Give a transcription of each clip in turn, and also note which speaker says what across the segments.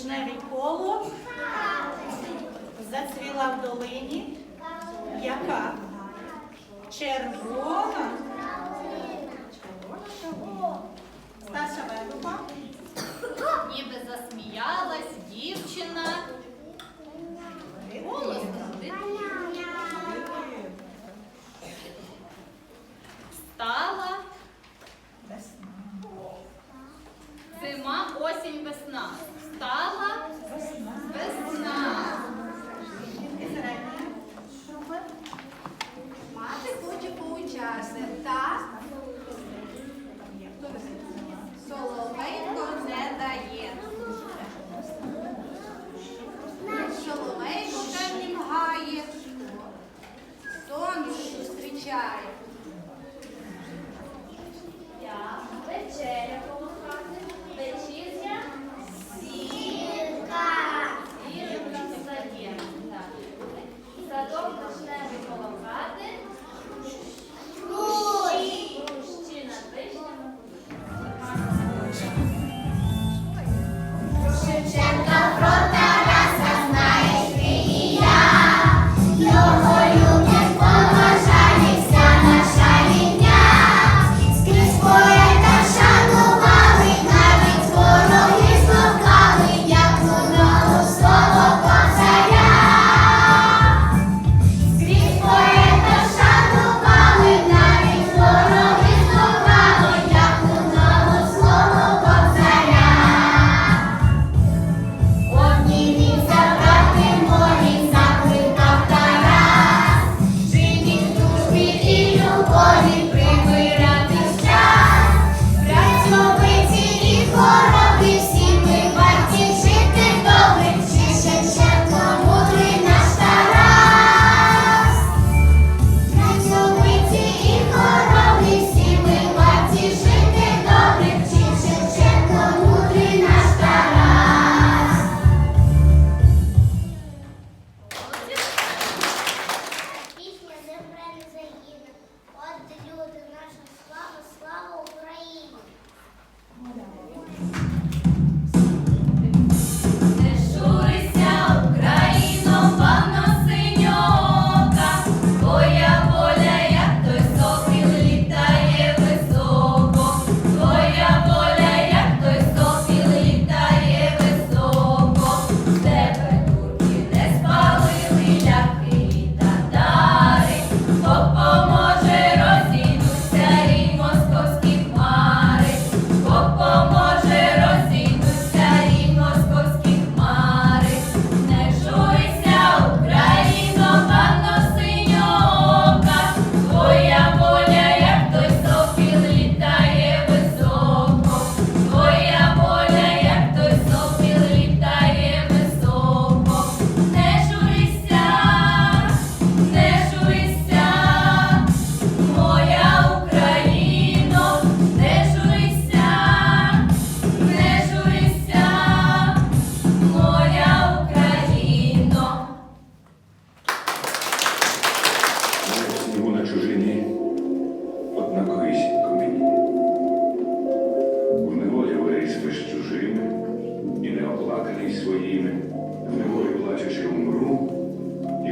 Speaker 1: вишневі коло
Speaker 2: зацвіла в
Speaker 3: долині, яка червона. Старша верхова. Ніби засміялась дівчина. Стала diária.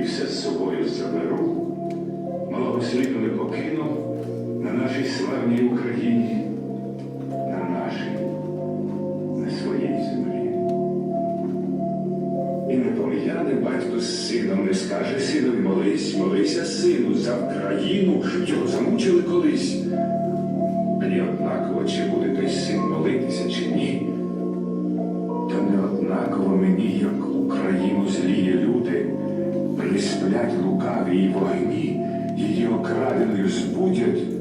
Speaker 3: мірився з собою заберу, малого сліду не покинув на нашій славній Україні, на нашій, на своїй землі. І не пом'яне батько з сином, не скаже синові молись, молися сину за Україну, його замучили колись. Не однаково, чи буде той син молитися, чи ні, та не однаково мені, як Україна сплять руками і вогні, її окрадених збудять.